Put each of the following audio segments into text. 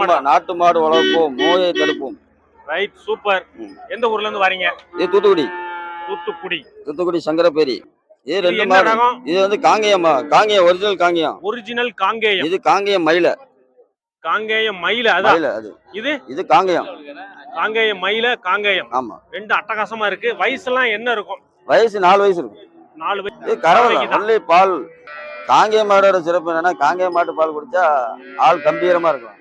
நாட்டு நாட்டு மாடு வளர்ப்போம் நோயை தடுப்போம். Right super. எந்த ஊர்ல இருந்து வரீங்க? இது தூத்துக்குடி. தூத்துக்குடி. தூத்துக்குடி சங்கரப்பேரி. இது ரெண்டு மாடு. இது வந்து காங்கேயமா காங்கேயம் ஒரிஜினல் காங்கேயம். ஒரிஜினல் காங்கேயம். இது காங்கேயம் மயில. காங்கேயம் மயில அதான் அது. இது? இது காங்கேயம். காங்கேயம் மயில காங்கேயம். ஆமா. ரெண்டு அட்டகாசமா இருக்கு. வயசுலாம் என்ன இருக்கும்? வயசு நாலு வயசு இருக்கும். நாலு வயசு. தான். ஒன்லி பால். காங்கேய மாடோட சிறப்பு என்னன்னா காங்கேய மாட்டு பால் குடிச்சா ஆள் கம்பீரமா இருக்கும்.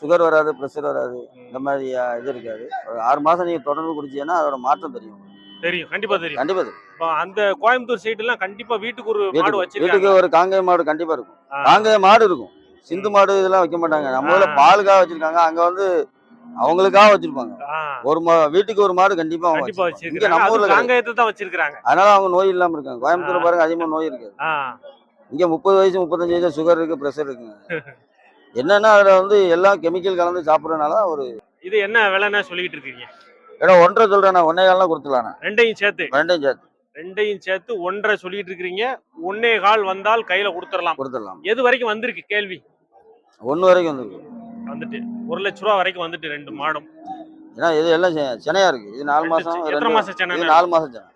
சுகர் வராது ப்ரெஷர் வராது இந்த மாதிரி இது இருக்காது. ஒரு ஆறு மாசம் நீங்க தொடர்ந்து குடிச்சீங்கன்னா அதோட மாற்றம் தெரியும். தெரியும். கண்டிப்பா தெரியும். கண்டிப்பா தெரியும். அந்த கோயம்புத்தூர் சைடு எல்லாம் கண்டிப்பா வீட்டுக்கு ஒரு மாடு வச்சிருக்காங்க. வீட்டுக்கு ஒரு காங்கேய மாடு கண்டிப்பா இருக்கும். காங்கேய மாடு இருக்கும். சிந்து மாடு இதெல்லாம் வைக்க மாட்டாங்க. நம்ம ஊர்ல. பாலுக்காக வச்சிருக்காங்க. அங்க வந்து அவங்களுக்காக வச்சிருப்பாங்க. ஒரு மா வீட்டுக்கு ஒரு மாடு கண்டிப்பா. இங்க நம்ம ஊர்ல தான் வச்சிருக்காங்க அதனால அவங்க நோய் இல்லாம இருக்காங்க. கோயம்புத்தூர் பாருங்க அதிகமா நோய் இருக்காது ஆ, இங்க முப்பது வயசு முப்பத்தஞ்சு வயசு சுகர் இருக்கு ப்ரெஷர் இருக்குங்க. என்னன்னா அதுல வந்து எல்லாம் கெமிக்கல் கலந்து சாப்பிடறதுனால ஒரு இது என்ன விலைன்னு சொல்லிட்டு இருக்கீங்க? இடம் ஒன்றரை சொல்றேன் நான் ஒன்னே கால்லாம் கொடுத்துலாம் ரெண்டையும் சேர்த்து. ரெண்டையும் சேர்த்து. ரெண்டையும் சேர்த்து ஒன்றரை சொல்லிட்டு இருக்கிறீங்க ஒன்னே கால் வந்தால் கையில கொடுத்துடலாம். கொடுத்துடலாம். எது வரைக்கும் வந்திருக்கு கேள்வி? ஒன்று வரைக்கும் வந்துருக்கு. வந்துட்டு. ஒரு லட்ச ரூபா வரைக்கும் வந்துட்டு ரெண்டு மாடும். ஏன்னா இது எல்லாம் செ- செனையா இருக்கு. இது நாலு மாசம் எத்தனை மாசம் சென்னை நாலு மாசம் செனை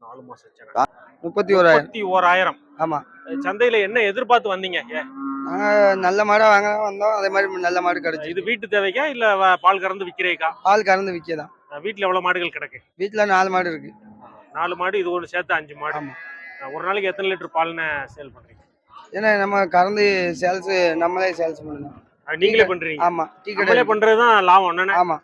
நாலு மாசம் சென்னை. முப்பத்தி ஓராயிரம். முப்பத்தி ஓராயிரம். ஆமா. சந்தையில என்ன எதிர்பார்த்து வந்தீங்க? நாங்க நல்ல மாடா வாங்க வந்தோம். அதே மாதிரி நல்ல மாடு கிடைச்சு இது வீட்டு தேவைக்கா? இல்ல வ- பால் கறந்து விக்கிறேக்கா? பால் கறந்து விற்கதான். வீட்டுல எவ்வளவு மாடுகள் கிடக்கு? வீட்டுல நாலு மாடு இருக்கு. நாலு மாடு இது ஒன்று சேர்த்து அஞ்சு மாடு. ஆமா. ஒரு நாளைக்கு எத்தனை லிட்டர் பால்னு சேல் பண்றீங்க? ஏன்னா நம்ம கறந்து சேல்ஸ் நம்மளே சேல்ஸ் பண்ணணும். நீங்களே பண்றீங்க. ஆமா டீ கடை நம்மளே பண்றதுதான் லாபம். என்னன்னா? ஆமா.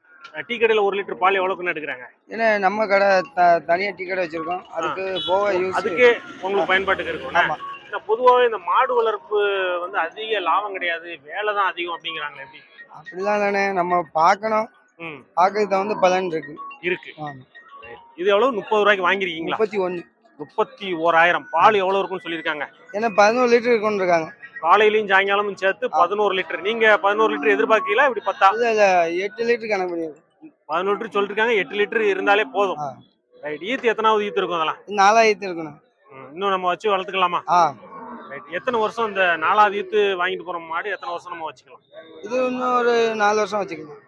டீ கடையில ஒரு லிட்டர் பால் எவ்வளவுக்குன்னு எடுக்கிறாங்க? ஏன்னா நம்ம கடை த- தனியா டீ கடை வச்சிருக்கோம். அதுக்கு போக யூஸ் அதுக்கே உங்களுக்கு பயன்பாட்டுக்கு இருக்கும் ஆமா. இந்த பொதுவாகவே இந்த மாடு வளர்ப்பு வந்து அதிக லாபம் கிடையாது வேலை தான் அதிகம் அப்படிங்கிறாங்களே எப்படி? அப்படிலாம் தானே நம்ம பார்க்கணும். ம். பார்க்கறது தகுந்த பலன் இருக்கு. இருக்கு. ஆமா. இது எவ்வளவு? முப்பது ரூபாய்க்கு வாங்கிருக்கீங்களா? முப்பத்தி ஒண்ணு முப்பத்தி ஓராயிரம். பால் எவ்வளவு இருக்கும்னு சொல்லியிருக்காங்க? ஏன்னா பதினோரு லிட்டர் கொண்டு இருக்காங்க காலையிலயும் சாயங்காலமும் சேர்த்து பதினோரு லிட்டர். நீங்க பதினோரு லிட்டர் எதிர்பார்க்கீங்களா இப்படி பத்தா? இல்ல இல்ல எட்டு லிட்டர் கணக்கு பண்ணிருக்கோம். பதினோரு லிட்டர் சொல்லிருக்காங்க எட்டு லிட்டர் இருந்தாலே போதும். ஆ. ரைட். ஈத்து எத்தனாவது ஈத்து இருக்கும் அதெல்லாம்? நாலாயிரத்து இருக்கணும் இன்னும் நம்ம வச்சு வளர்த்துக்கலாமா? எத்தனை வருஷம் இந்த நாலாவது ஈத்து வாங்கிட்டு போற மாடு எத்தனை வருஷம் நம்ம வச்சுக்கலாம்? இது இன்னும் ஒரு நாலு வருஷம் வச்சுக்கலாம்.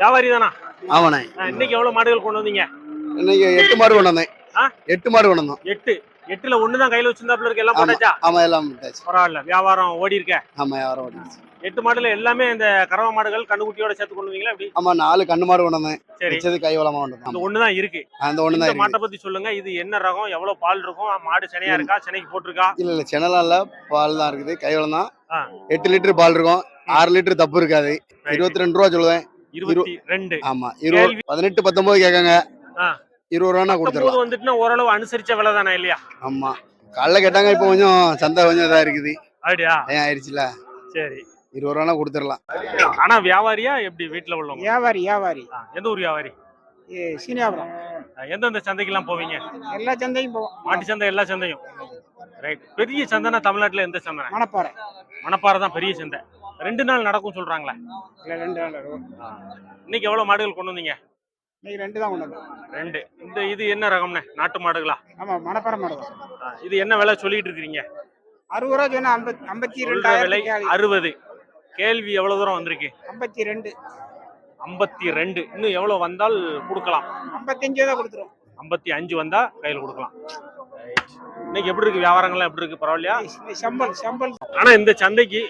வியாபாரி தானா? ஆமாண்ணே. இன்னைக்கு எவ்வளவு மாடுகள் கொண்டு வந்தீங்க? இன்னைக்கு எட்டு மாடு கொண்டு வந்தேன்? எட்டு மாடு கொண்டு வந்தோம். எட்டு. எட்டுல ஒண்ணுதான் கையில வச்சிருந்தாப்புல இருக்கு எல்லாம் போட்டாச்சா? ஆமா எல்லாம் விட்டாச்சு பரவாயில்ல. வியாபாரம் ஓடி இருக்க. ஆமா வியாபாரம் ஓடிடுச்சு. எட்டு மாடுல எல்லாமே இந்த கறவை மாடுகள் கண்ணுக்குட்டியோட சேர்த்து கொண்டு வந்தீங்களா எப்படி? ஆமா நாலு கண்ணு மாடு கொண்டு வந்தேன். சரி. வளமா கொண்டு வந்தோம் ஒண்ணுதான் இருக்கு. அந்த ஒண்ணு இந்த தான் மாட்டை இருக்கு பத்தி சொல்லுங்க. இது என்ன ரகம்? எவ்வளவு பால் இருக்கும் மாடு செனையா இருக்கா? சென்னைக்கு போட்டிருக்கா? இல்ல இல்ல செனலாம் இல்ல. பால் தான் இருக்குது. கை வளம் தான். ஆ. எட்டு லிட்டர் பால் இருக்கும். ஆறு லிட்டர் தப்பு இருக்காது. இருபத்தி ரெண்டு ரூபா சொல்லுவேன். இருபத்தி ரெண்டு. ஆமா இருபது பதினெட்டு பத்தொன்பது கேட்காங்க. ஆ. இருபது ரூபா கொடுத்துடலாம். போது வந்துட்டுனா ஓரளவு அனுசரிச்ச விலை தானே இல்லையா? ஆமா. காலைல கேட்டாங்க இப்போ கொஞ்சம் சந்தை கொஞ்சம் இதா இருக்குது. அப்படியா? ஏன் ஆயிடுச்சுல? சரி. இருபது ரூபா கொடுத்துடலாம். ஆனா வியாபாரியா எப்படி வீட்டுல உள்ளவங்க? வியாபாரி வியாபாரி. எந்த ஊர் வியாபாரி? சீனியாபுரம். எந்தெந்த சந்தைக்கெல்லாம் போவீங்க? எல்லா சந்தையும் போவோம். மாட்டு சந்தை எல்லா சந்தையும்? ரைட் பெரிய சந்தைனா தமிழ்நாட்டுல எந்த சந்தை? மணப்பாறை. மணப்பாறை தான் பெரிய சந்தை. ரெண்டு நாள் நடக்கும் சொல்றாங்களே? இல்லை ரெண்டு நாள். இன்னைக்கு எவ்வளவு மாடுகள் கொண்டு வந்தீங்க? இன்னைக்கு ரெண்டு தான் கொண்டு வந்தோம். ரெண்டு. இந்த இது என்ன ரகம்னே? நாட்டு மாடுகளா? ஆமாம் மணப்பாறை மாடு இது என்ன விலை சொல்லிட்டு இருக்கீங்க அறுபது ரூபா சொன்னா ஐம்பத்தி ரெண்டாயிரம் அறுபது. கேள்வி எவ்வளவு தூரம் வந்திருக்கு? ஐம்பத்தி ரெண்டு. ஐம்பத்தி ரெண்டு. இன்னும் எவ்வளவு வந்தால் கொடுக்கலாம்? ஐம்பத்தஞ்சு தான் கொடுத்துருவோம். ஐம்பத்தி அஞ்சு வந்தா கையில் கொடுக்கலாம். இன்னைக்கு எப்படி இருக்கு வியாபாரங்கள்லாம் எப்படி இருக்கு? பரவாயில்லையா? சம்பல் சம்பல். ஆனா இந்த சந்தைக்கு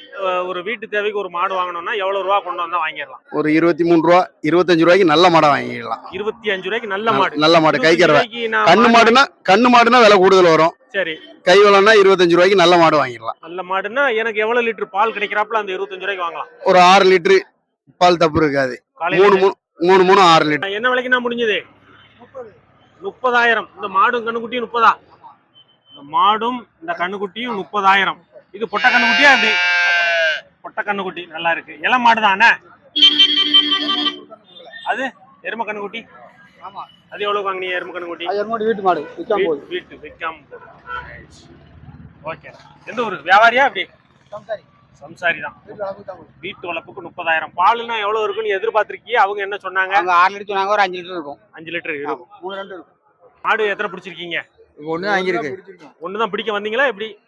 ஒரு வீட்டு தேவைக்கு ஒரு மாடு வாங்கணும்னா எவ்வளவு ரூபா கொண்டு வந்தா வாங்கிடலாம்? ஒரு இருபத்தி மூணு ரூபா இருபத்தஞ்சு ரூபாய்க்கு நல்ல மாடை வாங்கிடலாம். இருபத்தி அஞ்சு ரூபாய்க்கு நல்ல மாடு. நல்ல மாடு. கை 25 கறவை கண்ணு மாடுனா கண்ணு மாடுனா விலை கூடுதல் வரும். சரி. கை வளம்னா இருபத்தஞ்சு ரூபாய்க்கு நல்ல மாடு வாங்கிடலாம். நல்ல மாடுன்னா எனக்கு எவ்வளவு லிட்டர் பால் கிடைக்கிறாப்புல அந்த இருபத்தஞ்சு ரூபாய்க்கு வாங்கலாம். ஒரு ஆறு லிட்டரு பால் தப்பு இருக்காது. மூணு மூணு மூணு மூணு ஆறு லிட்டர். என்ன விலைக்கு நான் முடிஞ்சது? முப்பதாயிரம். இந்த மாடும் கண்ணுக்குட்டியும் முப்பதா? மாடும் இந்த கண்ணுக்குட்டியும் முப்பதாயிரம். இது பொட்டை கண்ணுக்குட்டியா எப்படி பொட்டை கண்ணுக்குட்டி நல்லா இருக்கு. இளம் மாடு தானே? அது எரும கண்ணுக்குட்டி? ஆமா. அது எவ்வளவு வாங்கினீங்க எரும கண்ணுக்குட்டி? வீட்டு மாடு விற்காம வீட்டு விற்காம ஓகே. எந்த ஊரு? வியாபாரியா அப்படி சம்சாரி. தான். வீட்டு வளர்ப்புக்கு முப்பதாயிரம். பாலுன்னா எவ்வளவு இருக்குன்னு எதிர்பார்த்திருக்கீங்க? அவங்க என்ன சொன்னாங்க? அவங்க ஆறு லிட்டர் சொன்னாங்க ஒரு அஞ்சு லிட்டர் இருக்கும். அஞ்சு லிட்டர் இருக்கும். மூணு ரெண்டு இருக்கும். மாடு எத்தனை பிடிச்சிருக்கீங்க? இப்போ ஒன்று வாங்கியிருக்கு. ஒண்ணுதான் பிடிக்க வந்தீங்களா எப்படி?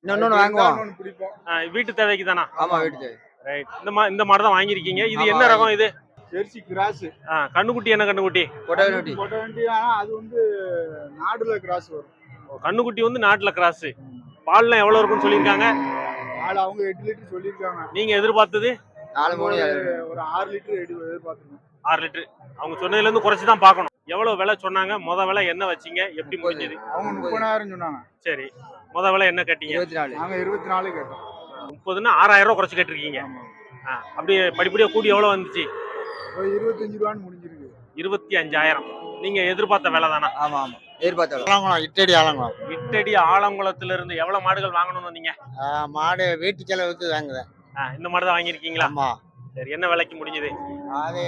இன்னொன்று வாங்குவோம். வீட்டு தேவைக்கு தானா? ஆமா வீட்டு ரைட் இந்த மா இந்த மாடு தான் வாங்கியிருக்கீங்க. இது என்ன ரகம் இது? ஜெர்சி கிராஸ் ஆ, கண்ணுக்குட்டி என்ன கண்ணுக்குட்டி? வேண்டிய ஆனா அது வந்து நாடுல கிராஸ் வரும். கண்ணுக்குட்டி வந்து நாட்டுல கிராஸ். பால்லாம் எவ்வளவு இருக்குன்னு சொல்லியிருக்காங்க? நாலு அவங்க எட்டு லிட்டர் சொல்லியிருக்காங்க. நீங்க எதிர்பார்த்தது? நாலு மூணு ஒரு- ஆறு லிட்டர் எடு எதிர்பார்த்துருக்கோம். ஆறு லிட்டர். அவங்க சொன்னதுல இருந்து குறைச்சு தான் பார்க்கணும். எவ்வளவு விலை சொன்னாங்க? முத விலை என்ன வச்சீங்க? எப்படி முடிஞ்சது? அவங்க முப்பதாயிரம் சொன்னாங்க. சரி. முத விலை என்ன கட்டிங்க? இருபத்தி நாலு. நாங்க இருபத்தி நாலு கேட்டோம். முப்பதுன்னா ஆறாயிரம் ரூபாய் குறைச்சு கேட்டிருக்கீங்க. ஆமா. ஆ, அப்படியே படிப்படியா கூடி எவ்வளவு வந்துச்சு? ஒரு இருபத்தஞ்சு ரூபான்னு முடிஞ்சிருக்கு. இருபத்தி அஞ்சாயிரம். நீங்க எதிர்பார்த்த விலை தானா? ஆமா ஆமா. எதிர்பார்த்தாலும் ஆலங்குளம் இட்டடி ஆலங்குளம். இட்டடி ஆலங்குளத்துல இருந்து எவ்வளவு மாடுகள் வாங்கணும்னு வந்தீங்க? மாடு வீட்டு செலவுக்கு வாங்குவேன் இந்த மாடு தான் வாங்கியிருக்கீங்களா? ஆமா. சரி என்ன விலைக்கு முடிஞ்சது? அது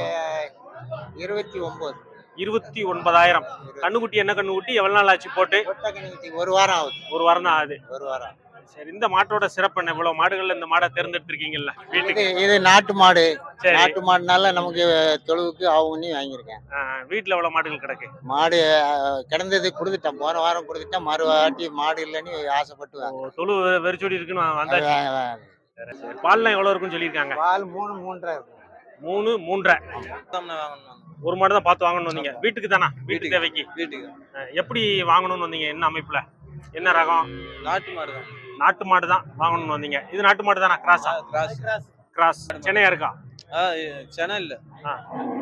இருபத்தி ஒன்பது இருபத்தி ஒன்பதாயிரம். கண்ணுக்குட்டி என்ன கண்ணுக்குட்டி? எவ்வளவு நாள் ஆச்சு போட்டு? ஒரு வாரம் ஆகுது. ஒரு வாரம் தான் ஆகுது. ஒரு வாரம். சரி இந்த மாட்டோட சிறப்பு என்ன? இவ்வளவு மாடுகள்ல இந்த மாடை தேர்ந்தெடுத்திருக்கீங்கல்ல வீட்டுக்கு? இது நாட்டு மாடு. நாட்டு மாடுனால நமக்கு தொழுவுக்கு ஆகும்னு வாங்கியிருக்கேன். வீட்டுல எவ்வளவு மாடுகள் கிடக்கு? மாடு கிடந்தது கொடுத்துட்டேன். போன வாரம் கொடுத்துட்டேன். மறு வாட்டி மாடு இல்லைன்னு ஆசைப்பட்டு தொழு வெறிச்சோடி இருக்குன்னு வந்தாச்சு. சரி. பால்லாம் எவ்வளவு இருக்குன்னு சொல்லியிருக்காங்க? பால் மூணு மூன்றரை இருக்கும். மூணு மூன்றரை. ஒரு மாடு தான் பார்த்து வாங்கணும் வந்தீங்க. வீட்டுக்கு தானா? வீட்டு தேவைக்கு. வீட்டுக்கு. எப்படி வாங்கணும்னு வந்தீங்க? என்ன அமைப்புல? என்ன ரகம்? நாட்டு மாடு தான். நாட்டு மாடு தான் வாங்கணும்னு வந்தீங்க. இது நாட்டு மாடு தானா? கிராஸா கிராஸ் கிராஸ் சென்னையா இருக்கா? சென்னை இல்ல.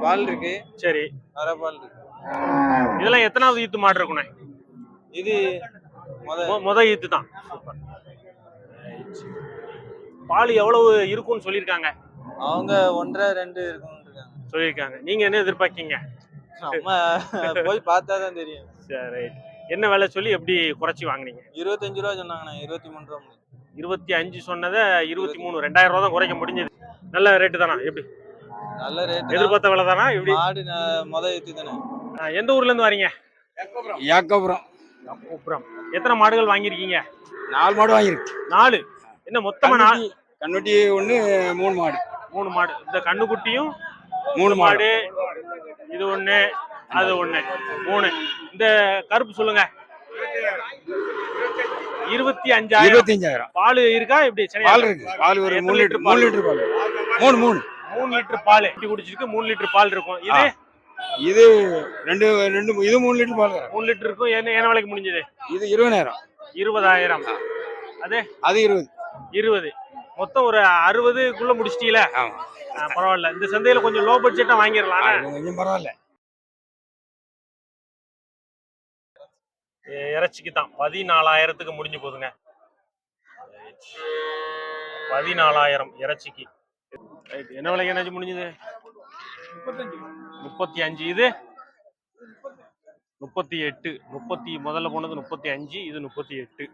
பால் இருக்கு. சரி. அரை பால் இருக்கு. இதெல்லாம் எத்தனாவது ஈத்து மாடு இருக்குண்ணே? இது முத ஈத்து தான். சூப்பர். பால் எவ்வளவு இருக்கும்னு சொல்லியிருக்காங்க? அவங்க ஒன்றரை ரெண்டு இருக்கும் சொல்லியிருக்காங்க. நீங்க என்ன எதிர்பார்க்கீங்க? நம்ம போய் பார்த்தா தான் தெரியும். சரி என்ன விலை சொல்லி எப்படி குறைச்சி வாங்குனீங்க? இருபத்தஞ்சு ரூபா சொன்னாங்கண்ணா இருபத்தி மூணு ரூபா இருபத்தி அஞ்சு சொன்னதை இருபத்தி மூணு ரெண்டாயிரம் ரூபா தான் குறைக்க முடிஞ்சது. நல்ல ரேட்டு தானா? எப்படி? நல்ல ரேட் எதிர்பார்த்த விலை தானா? எப்படி? மாடு முத ஏத்தி தானே. எந்த ஊர்ல இருந்து வரீங்க? ஏக்கப்புறம் அப்புறம் எத்தனை மாடுகள் வாங்கியிருக்கீங்க? நாலு மாடு வாங்கியிருக்கு. நாலு. என்ன மொத்தமா நாலு கண்ணுட்டி ஒண்ணு மூணு மாடு. மூணு மாடு. இந்த கண்ணுக்குட்டியும் மூணு மாடு. இது ஒண்ணு அது ஒண்ணு மூணு. இந்த கருப்பு சொல்லுங்க. இருபத்தி அஞ்சாயிரம். இருபத்தஞ்சாயிரம் பால் இருக்கா? எப்படி பால் இருக்கு. பால் ஒரு மூணு லிட்டர் மூணு லிட்டர் பால். மூணு மூணு. மூணு லிட்டர் பால். இப்படி குடிச்சிருக்கு மூணு லிட்டர் பால் இருக்கும். இது? இது ரெண்டு ரெண்டு இது மூணு லிட்டர் பால் மூணு லிட்டர் இருக்கும். என்ன என்ன விலைக்கு முடிஞ்சது? இது இருபதாயிரம். இருபதாயிரம். அது இருபது. இருபது. மொத்தம் ஒரு அறுபதுக்குள்ள முடிச்சிட்டீல ஆமா. பரவாயில்ல. இந்த சந்தையில கொஞ்சம் லோ பட்ஜெட்டா வாங்கிடலாம் கொஞ்சம் பரவாயில்ல. இறைச்சிக்கு தான் பதினாலாயிரத்துக்கு முடிஞ்சு போகுதுங்க பதினாலாயிரம் இறைச்சிக்கு. என்ன விலைக்கு என்னாச்சு முடிஞ்சது? முப்பத்தி அஞ்சு இது? முப்பத்தி எட்டு. முப்பத்தி முதல்ல போனது முப்பத்தி அஞ்சு இது முப்பத்தி எட்டு.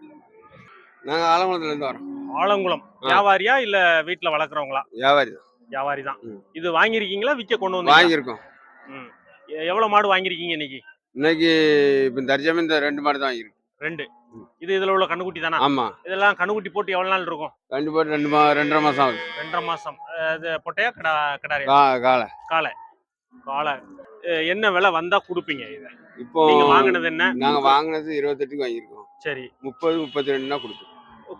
நாங்க ஆலங்குளத்துல இருந்து வரோம் ஆலங்குளம். வியாபாரியா இல்ல வீட்டுல வளர்க்குறவங்களா? வியாபாரி தான். வியாபாரி தான். ம். இது வாங்கியிருக்கீங்களா? விற்க கொண்டு வந்து வாங்கியிருக்கோம். எவ்வளவு மாடு வாங்கியிருக்கீங்க இன்னைக்கு? இன்னைக்கு இப்ப தர்ஜாம இந்த ரெண்டு மாடு தான் வாங்கியிருக்கு ரெண்டு. இது இதுல உள்ள கண்ணுக்குட்டி தானா? ஆமா. இதெல்லாம் கண்ணுக்குட்டி போட்டு எவ்வளவு நாள் இருக்கும்? கண்டிப்பா ரெண்டு மா ரெண்டரை மாசம் ஆகுது. ரெண்டரை மாசம். இது பொட்டையா கடா கடாரியா கா காலை. காளை காளை அஹ் என்ன விலை வந்தா கொடுப்பீங்க இத? இப்போ வாங்குனது என்ன? நாங்க வாங்குனது இருபத்தெட்டுக்கு வாங்கியிருக்கோம். சரி. முப்பது முப்பத்தி ரெண்டுனா கொடுத்தோம்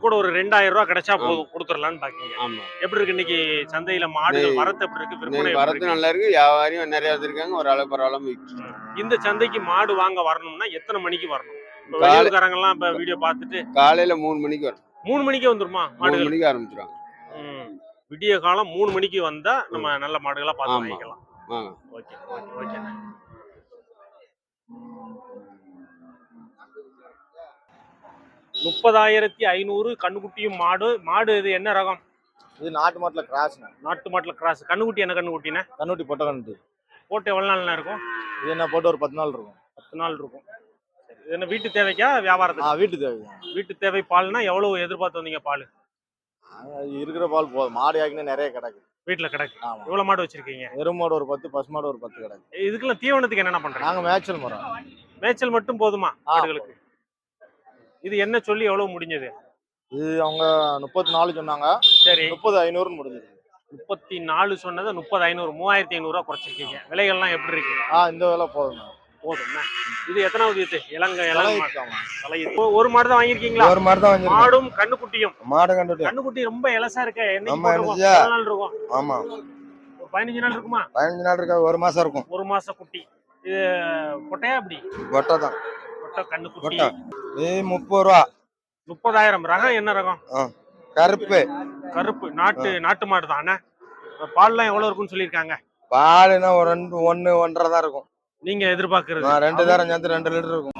கூட ஒரு ரெண்டாயிரம் ரூபாய் கிடைச்சா போதும் கொடுத்துடலாம்னு பாக்கீங்க ஆமா. எப்படி இருக்கு இன்னைக்கு சந்தையில மாடுகள் வரத்து எப்படி இருக்கு விற்பனை இன்னைக்கு எப்படி வரது இருக்கு? நல்லா இருக்கு வியாபாரியும் நிறைய வந்திருக்காங்க ஒரு அளவு பரவாயில்லாம இந்த சந்தைக்கு மாடு வாங்க வரணும்னா எத்தனை மணிக்கு வரணும்? வெளியூர்காரங்க எல்லாம் இப்ப வீடியோ பார்த்துட்டு காலையில மூணு மணிக்கு வரும். மூணு மணிக்கே வந்துருமா மாடுகள்? மணிக்கு ஆரம்பிச்சிருவாங்க. விடிய காலம் மூணு மணிக்கு வந்தா நம்ம நல்ல மாடுகளா பார்த்து. வாங்கிக்கலாம். வாங்க ஓகே ஓகே ஓகே. முப்பதாயிரத்தி ஐநூறு கண்ணுக்குட்டியும் மாடு. மாடு இது என்ன ரகம்? இது நாட்டு மாட்டுல கிராஸ் நாட்டு மாட்டுல கிராஸ் கண்ணுக்குட்டி என்ன கண்ணுக்குட்டினே கண்ணுட்டி பொட்டை கண்ணுட்டி போட்டு எவ்வளவு நாள் இருக்கும்? இது என்ன போட்டு ஒரு பத்து நாள் இருக்கும். பத்து நாள் இருக்கும். இது என்ன வீட்டு தேவைக்கா ஆ வியாபாரத்துக்கு வீட்டு தேவை வீட்டு தேவை பால்னா எவ்வளவு எதிர்பார்த்து வந்தீங்க பால்? இருக்கிற பால் போதும். மாடு யாக்கினா நிறைய கிடக்கு. வீட்டுல கிடக்கு. ஆமா. எவ்வளவு மாடு வச்சிருக்கீங்க? எருமை மாடு ஒரு பத்து பசு மாடு ஒரு பத்து கிடக்கு. இதுக்கெல்லாம் தீவனத்துக்கு என்னென்ன பண்றீங்க? நாங்க மேய்ச்சல் மரம். மேய்ச்சல் மட்டும் போதுமா ஆ, மாடுகளுக்கு இது என்ன சொல்லி எவ்வளவு முடிஞ்சது? இது அவங்க முப்பத்தி நாலு சொன்னாங்க. சரி. முப்பது ஐநூறுன்னு முடிஞ்சது. முப்பத்தி நாலு சொன்னதை முப்பது ஐநூறு மூவாயிரத்தி ஐநூறுரூவா குறைச்சிருக்கீங்க. விலைகள்லாம் எப்படி இருக்கு? ஆ இந்த வேலை போதும் போதும் என்ன? இது எத்தனாவது இது மாடு. இது. ஒ- ஒரு மாடு தான் வாங்கியிருக்கீங்களா? ஒரு மாதிரி தான் மாடும் கண்ணுக்குட்டியும் மாடு கண்டுட்டு கண்ணுக்குட்டி ரொம்ப இலசா இருக்க. எவ்வளவு நாள் இருக்கும்? ஆமா. ஒரு பதினஞ்சு நாள் இருக்குமா? பதினஞ்சு நாள் இருக்கா? ஒரு மாசம் இருக்கும். ஒரு மாச குட்டி. இது பொட்டையா அப்படி கொட்டை தான். பொட்டை கண்ணுக்குட்டி கொட்டை முப்பது ரூபா முப்பதாயிரம். ரகம் என்ன ரகம்? கருப்பு. கருப்பு. நாட்டு நாட்டு மாடு தான்? அண்ணா பால்லாம் எவ்வளவு இருக்குன்னு சொல்லியிருக்காங்க? பாலுனா ஒரு ரெண்டு ஒன்னு ஒன்றரை தான் இருக்கும். நீங்க எதிர்பார்க்கறது. ரெண்டு தரம் சேர்ந்து ரெண்டு லிட்டர் இருக்கும்.